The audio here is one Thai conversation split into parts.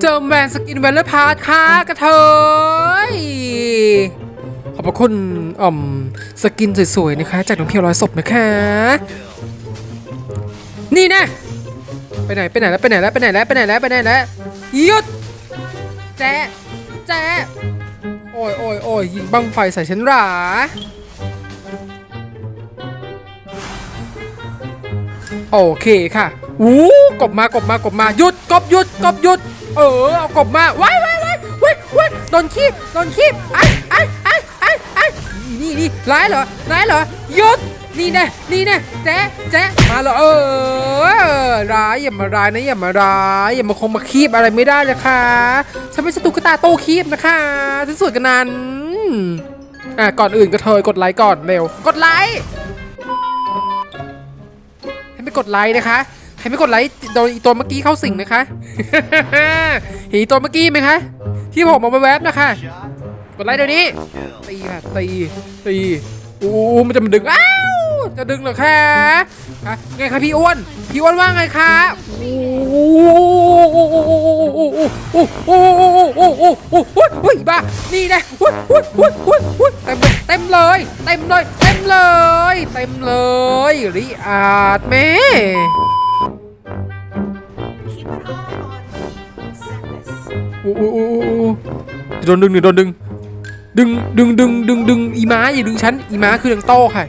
เจิมแวนสกินแวนเลอร์พาร์ทค่ะกระเทยขอบพระคุณอ่อมสกินสวยๆนะคะ จากน้องเพียวร้อยศพนะคะ นี่นะไปไหนไปไหนแล้วไปไหนแล้วไปไหนแล้วไปไหนแล้วไปไหนแล้วหยุดแจ๊แจ๊โอ้ยโอ้ยโอ้ยยิงบังไฟใส่ฉันหราโอเคค่ะ วู้กบมากบมากบมาหยุดกบหยุดกบหยุด เออเอากบมาว้ายว้ายว้ายว้ายว้ายโดนคีบโดนคีบไอ้ไอ้ไอ้ไอ้ไอ้นี่นี่ร้ายเหรอร้ายเหรอหยุดนี่น่นี่น่แจ๊ะแจ๊ะมาแล้วเออร้ายอย่ามาร้ายนะอย่ามาร้ายอย่ามาคงมาคีบอะไรไม่ได้เลยค่ะฉันไม่ใช่ตุ๊กตาโตคีบนะคะฉันสวยกันนั้นอะก่อนอื่นก็เธอกดไลค์ก่อนเร็วกดไลค์ให้ไม่กดไลค์นะคะ ให้ไม่กดไลค์โดนอีตัวเมื่อกี้เข้าสิงนะคะ เห็นอีตัวเมื่อกี้ไหมคะ ที่ผมเอามาแวบนะคะ กดไลค์เดี๋ยวนี้ ตีค่ะตี ตี อู้มันจะมาดึง อ้าว จะดึงเหรอคะอะไงคะพี่อ้วน พี่อ้วนว่าไงคะโอ้ยบ้านี่นะอุ้ยอุ้ยอุ้ยอุ้ยอุ้ยเต็มเต็มเลย เต็มเลย เต็มเลย เต็มเลยริอาดแม่ โอ้โหโอ้โหโอ้โดนดึงหนึ่งโดนดึง ดึงดึงดึงดึงดึงอีม้าอย่าดึงฉันอีม้าคือดังโต้ค่ะ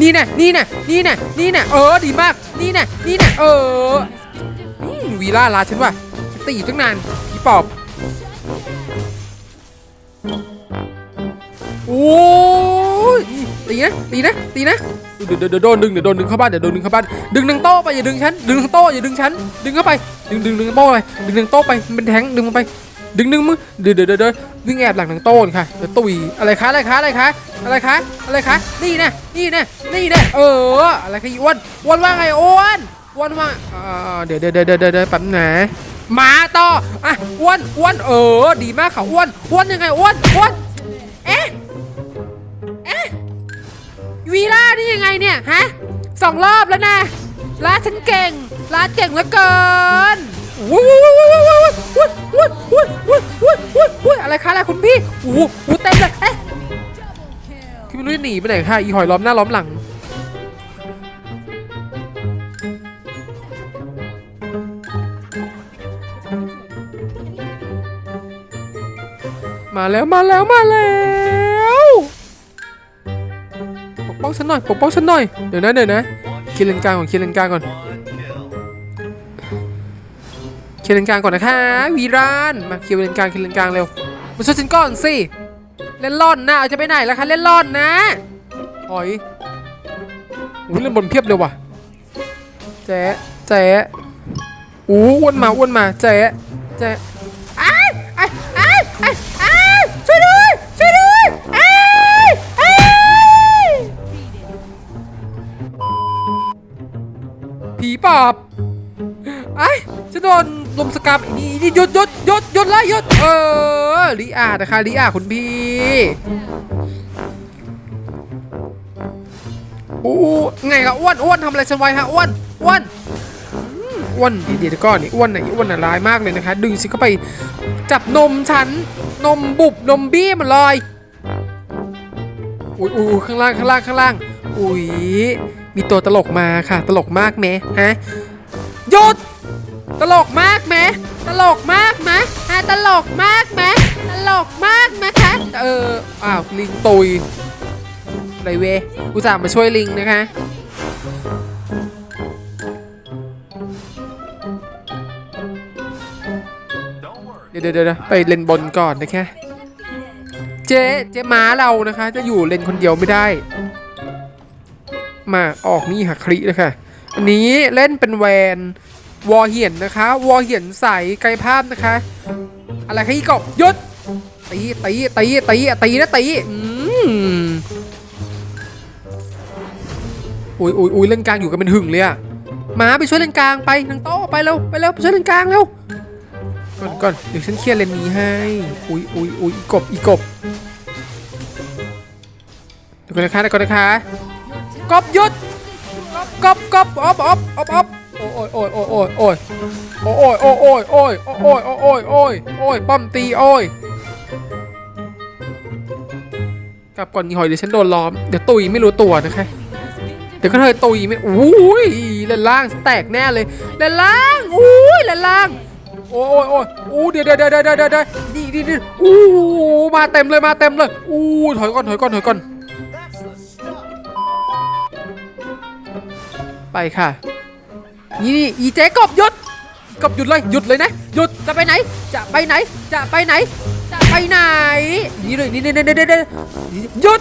นี่น่ะนี่น่ะนี่น่ะนี่น่ะเออดีมากนี่น่ะนี่น่ะเออวีล่าลาฉันว่ะตีอยู่ตั้งนานผีปอบโอ้ ตีนะตีนะตีนะเดี๋ยวเดี๋ยวเดี๋ยวโดนดึงเดี๋ยวโดนดึงเข้าบ้านเดี๋ยวโดนดึงเข้าบ้านดึงนางโต้ไปอย่าดึงฉันดึงนางโต้อย่าดึงฉันดึงเข้าไปดึงดึงดึงนางโต้ไปดึงนางโต้ไปมันเป็นแทงดึงมันไป ดึงดึงมึงเดี๋ยวเดี๋ยวเดี๋ยวเดี๋ยววิ่งแอบหลังนางโต้ค่ะเดี๋ยวตุยอะไรคะอะไรคะอะไรคะอะไรคะอะไรคะนี่นะนี่นะนี่นะเอออะไรคะอ้วนอ้วนว่าไงอ้วนอ้วนว่าเดี๋ยวเดี๋ยวเดี๋ยวเดี๋ยวเดี๋ยวแป๊บนะมาต่ออะอ้วนอ้วนเออ ดีมากค่ะอ้วนอ้วนยังไงอ้วนอ้วนเอ๊ะ วีล่านี่ยังไงเนี่ยฮะสองรอบแล้วนะลาดฉันเก่งลาดเก่งเหลือเกินวุ้ยวุ้ยวุ้ยวุ้ยวุ้ยวุ้ยวุ้ยวุ้ยวุ้ยวุ้ยอะไรคะอะไรคุณพี่โอ้โหโอ้โหเต็มเลยเอ๊ะพี่ไม่รู้จะหนีไปไหนค่ะอีหอยล้อมหน้าล้อมหลังมาแล้วมาแล้วมาแล้ว ฉันหน่อยปกป้องฉันหน่อยเดี๋ยวนะเดี๋ยวนะเคลียร์เลนกลางก่อนเคลียร์เลนกลางก่อนเคลียร์เลนกลางก่อนนะคะวีรานมาเคลียร์เลนกลางเคลียร์เลนกลางเร็วมาช่วยฉันก่อนสิเล่นล่อนนะเอาจะไปไหนล่ะคะเล่นล่อนนะหอยอุ้ยเล่นบนเพียบเลยว่ะแจ๊แจ๊อู้อ้วนมาอ้วนมาแจ๊แจ๊ ผีปอบไอ้ายจะโดนลมสกรรมนี่นี่หยุดหยุดหยุดหยุดเลยหยุดเออลิอานะคะลิอาคุณพี่อู้ไงล่ะอ้วนอ้วนทำอะไรฉันไว้ฮะอ้วนอ้วนอ้วนดีๆแล้วก็นี่อ้วนไหนอ้วนน่ะร้ายมากเลยนะคะ ดึงสิเข้าไปจับนมฉันนมบุบนมบี้มันลอยอุ้ยอุ้ยข้างล่างข้างล่างข้างล่างอุ้ย มีตัวตลกมาค่ะ ตลกมากไหมฮะหยุดตลกมากไหมตลกมากไหมฮะตลกมากไหมตลกมากไหมคะเอออ้าวลิงตุยไรเวอุตส่าห์มาช่วยลิงนะคะเดี๋ยวเดี๋ยวเดี๋ยวไปเลนบนก่อนนะคะ เจ๊เจ๊ม้าเรานะคะ จะอยู่เลนคนเดียวไม่ได้ มาออกนี่หักคลินะคะอันนี้เล่นเป็นแวนวอเหียนนะคะ วอเหียนใสไกลภาพนะคะ อะไรคะอีกบยุดตีตีตีตีตีนะตีอืมอุ้ยอุ้ยอุ้ยเล่นกลางอยู่กันเป็นหึงเลยอะมาไปช่วยเล่นกลางไปนางโต้ไปเร็วไปเร็วไปช่วยเล่นกลางเร็วก่อนก่อนเดี๋ยวฉันเคลียร์เลนนี้ให้อุ้ยอุ้ยอุ้ยอีกบอีกบเดี๋ยวก่อนนะคะเดี๋ยวก่อนนะคะ กบหยุดกบกบกบอบอบอบอบโอ้ยโอ้ยโอ้ยโอ้ยโอ้ยโอ้ยโอ้ยโอ้ยโอ้ยโอ้ยโอ้ยโอ้ยโอ้ยโอ้ยป้อมตีโอ้ยกลับก่อนอีหอยเดี๋ยวฉันโดนล้อมเดี๋ยวตุยไม่รู้ตัวนะคะเดี๋ยวก็เธอตุยไม่อุ้ยเลนล่างแตกแน่เลยเลนล่างอุ้ยเลนล่างโอ้ยโอ้ยโอ้ยอู้เดี๋ยวเดี๋ยวเดี๋ยวเดี๋ยวเดี๋ยวเดี๋ยวนี่นี่นี่อู้มาเต็มเลยมาเต็มเลยอู้ถอยก่อนถอยก่อนถอยก่อน ไปค่ะ นี่อีเจ๊กบหยุดกบหยุดเลยหยุดเลยนะหยุดจะไปไหน จะไปไหน จะไปไหน จะไปไหน นี่เลยนี่นี่นี่นี่หยุด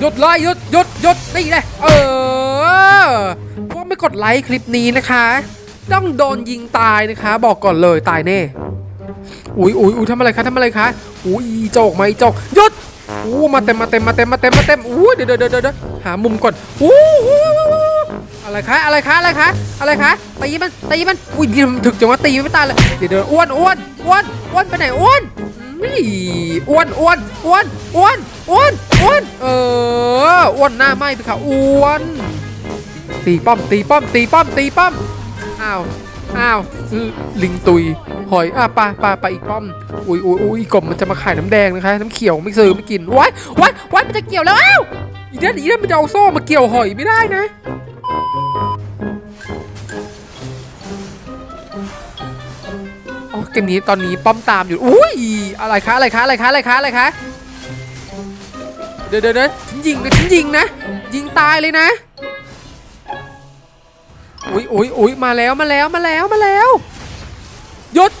หยุดเลยหยุดหยุดหยุดนี่เลยเออพวกไม่กดไลค์คลิปนี้นะคะ ต้องโดนยิงตายนะคะ บอกก่อนเลยตายแน่อุ้ยอุ้ยอุ้ยทำอะไรคะทำอะไรคะอุ้ยอีโจกมาอีโจกหยุด อู้มาเต็มมาเต็มมาเต็มมาเต็มมาเต็มอู้เดี๋ยวเดี๋ยวเดี๋ยวเดี๋ยวหามุมก่อนอู้อู้อู้อู้อะไรคะอะไรคะอะไรคะอะไรคะตีมันตีมันอุ้ยนี่มันถึกจังวะตีไม่ตายเลยเดี๋ยวเดี๋ยวอ้วนอ้วนอ้วนอ้วนไปไหนอ้วนอ้วนอ้วนอ้วนอ้วนอ้วนอ้วนเอออ้วนหน้าไหม้ไปค่ะอ้วนตีป้อมตีป้อมตีป้อมตีป้อมอ้าว อ้าวลิงตุย หอยอะปลาปลาปลาอีกป้อม อุ้ยอุ้ยอุ้ยกบมันจะมาขายน้ำแดงนะคะ น้ำเขียวไม่ซื้อไม่กินว้ายว้ายว้ายมันจะเกี่ยวแล้วอ้าวอีเดนอีเดนมันจะเอาโซ่มาเกี่ยวหอยไม่ได้นะอ๋อเกมนี้ตอนนี้ป้อมตามอยู่ อุ้ยอะไรคะอะไรคะอะไรคะอะไรคะอะไรคะเดี๋ยวเดี๋ยวเดี๋ยวฉันยิงนะฉันยิงนะ ยิงตายเลยนะ อุ้ยอุ้ยอุ้ยมาแล้วมาแล้วมาแล้วมาแล้วหยุด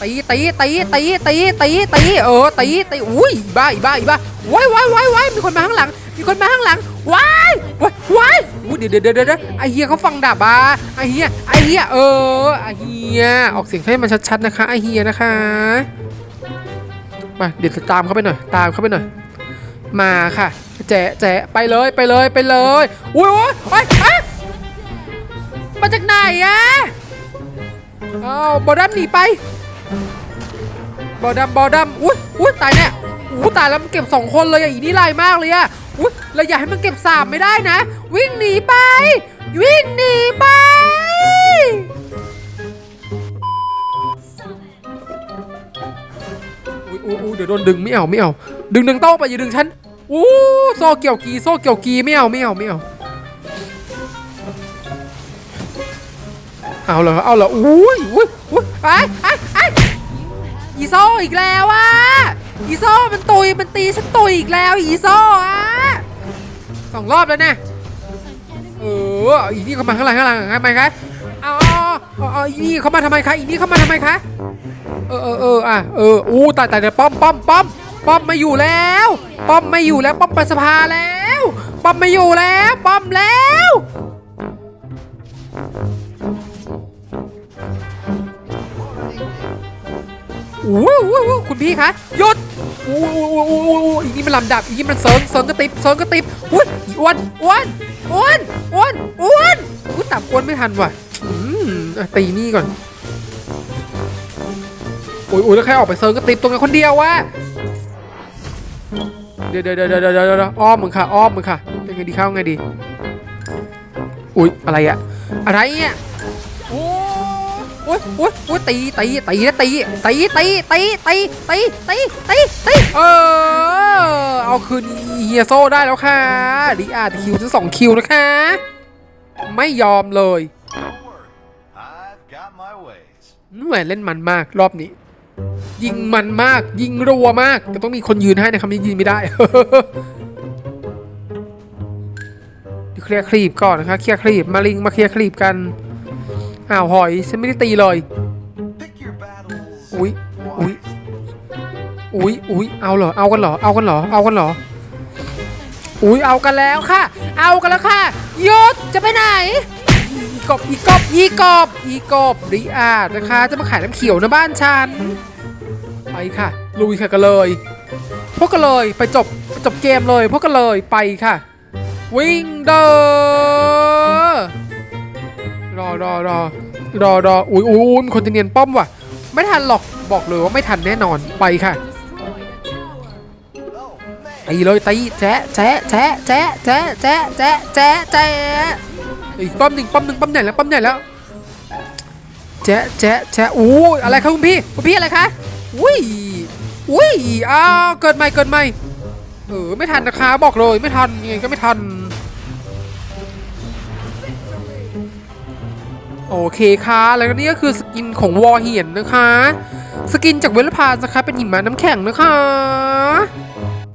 ตีตีตีตีตีตีตีเออตีตีอุ้ยบ้าอีบ้าอีบ้าว้ายว้ายว้ายว้ายมีคนมาข้างหลัง มีคนมาข้างหลังว้ายว้ายว้ายอุ้ยเดี๋ยวเดี๋ยวเดี๋ยวเดี๋ยวไอเฮียเขาฟังดาบอะไอเฮียไอเฮียเออไอเฮียออกเสียงให้มันชัดๆนะคะไอเฮียนะคะมาเดี๋ยวจะตามเข้าไปหน่อยตามเข้าไปหน่อยมาค่ะแจะแจะไปเลยไปเลยไปเลยอุ้ยอุ้ยไป มาจากไหนอะอ้าบอดัมหนีไป บอดัมบอดัมอุ้ยอุ้ยตายแน่อู้ตายแล้วมันเก็บสองคนเลยอะอีนี่ลายมากเลยอะอุ้ยเราอยากให้มันเก็บสามไม่ได้นะ วิ่งหนีไป วิ่งหนีไปอุ้ยอุ้ยอุ้ยเดี๋ยวโดนดึงไม่เอาไม่เอาดึงดึงโต้ไปอย่าดึงฉันอู้โซ่เกี่ยวกีโซ่เกี่ยวกีไม่เอาไม่เอาไม่เอา เอาเหรอเอาเหรออุ้ยอุ้ยอุ้ยไอ้ไอ้ไอ้อีโซอีกแล้วอะอีโซมันตุยมันตีฉันตุยอีกแล้วอีโซอะสองรอบแล้วนะเอออีนี่เข้ามาข้างหลังข้างหลังทำไมคะเอาเอาอาเอาอีนี่เข้ามาทำไมคะอีนี่เข้ามาทำไมคะเออเออเอออะเอออู้ตายตายเดี๋ยวป้อมป้อมป้อมป้อมไม่อยู่แล้ว ป้อมไม่อยู่แล้ว ป้อมไปสภาแล้ว ป้อมไม่อยู่แล้ว ป้อมแล้ว อู้หูอู้คุณพี่คะหยุดอู้อีนี่มันลำดับอีนี่มันเสริมเสริมกระติบเสริมกระติบอุ้ยอีอ้วนอ้วนอ้วนอ้วนอ้วนอุ้ยตับอ้วนไม่ทันว่ะตีนี่ก่อนอุ้ยอุ้ยแล้วใครออกไปเสริมกระติบตรงนั้นคนเดียววะเดี๋ยวเดี๋ยวเดี๋ยวเดี๋ยวอ้อมมึงค่ะอ้อมมึงค่ะเป็นไงดีเข้าไงดีอุ้ยอะไรอะอะไรเนี่ย อ้ยโอ้ยโอ้ยตีตีตีนะตีตีตีตีตีตีตีตีตีเออเอาคืนเฮียโซได้แล้วค่ะดีอาร์คิวทั้งสองคิวนะคะ ไม่ยอมเลย Don't worry, I've got my ways. แหวนเล่นมันมากรอบนี้ ยิงมันมากยิงรัวมาก แต่ต้องมีคนยืนให้นะครับนี่ยิงไม่ได้เคลียร์คลีปก่อนนะคะเคลียร์คลีปมาลิงมาเคลียร์คลีปกัน อ้าวหอยฉันไม่ได้ตีเลยอุ๊ยอุ๊ยอุ๊ยอุ๊ยเอาเหรอเอากันเหรอเอากันเหรอเอากันเหรออุ๊ยเอากันแล้วค่ะ เอากันแล้วค่ะยุดจะไปไหนอีกบอีกบอีกบอีกบริอาดนะคะ จะมาขายน้ำเขียวนะบ้านฉันไปค่ะ ลุยค่ะกันเลยพวกกันเลยไปจบจบเกมเลยพวกกันเลยไปค่ะ วิ่งเด้อ รอรอรอรอรออุ้ยอุ้ยอุ้ยมีคนจะเนียนป้อมว่ะ ไม่ทันหรอกบอกเลยว่าไม่ทันแน่นอนไปค่ะ Oh, man. ตีเลยตีแจ๊ะแจ๊ะแจ๊ะแจ๊ะแจ๊ะแจ๊ะแจ๊ะแจ๊ะแจ๊ะอีกป้อมหนึ่งป้อมหนึ่งป้อมใหญ่แล้วป้อมใหญ่แล้วแจ๊ะแจ๊ะแจ๊ะอู้อะไรครับคุณพี่คุณพี่อะไรคะอุ้ยอุ้ยอ้าวเกิดใหม่เกิดใหม่เออไม่ทันนะคะบอกเลยไม่ทันยังไงก็ไม่ทัน โอเคค่ะ แล้วก็นี่ก็คือสกินของวอเหียนนะคะ สกินจากเวลพาสนะคะเป็นหิมะน้ำแข็งนะคะ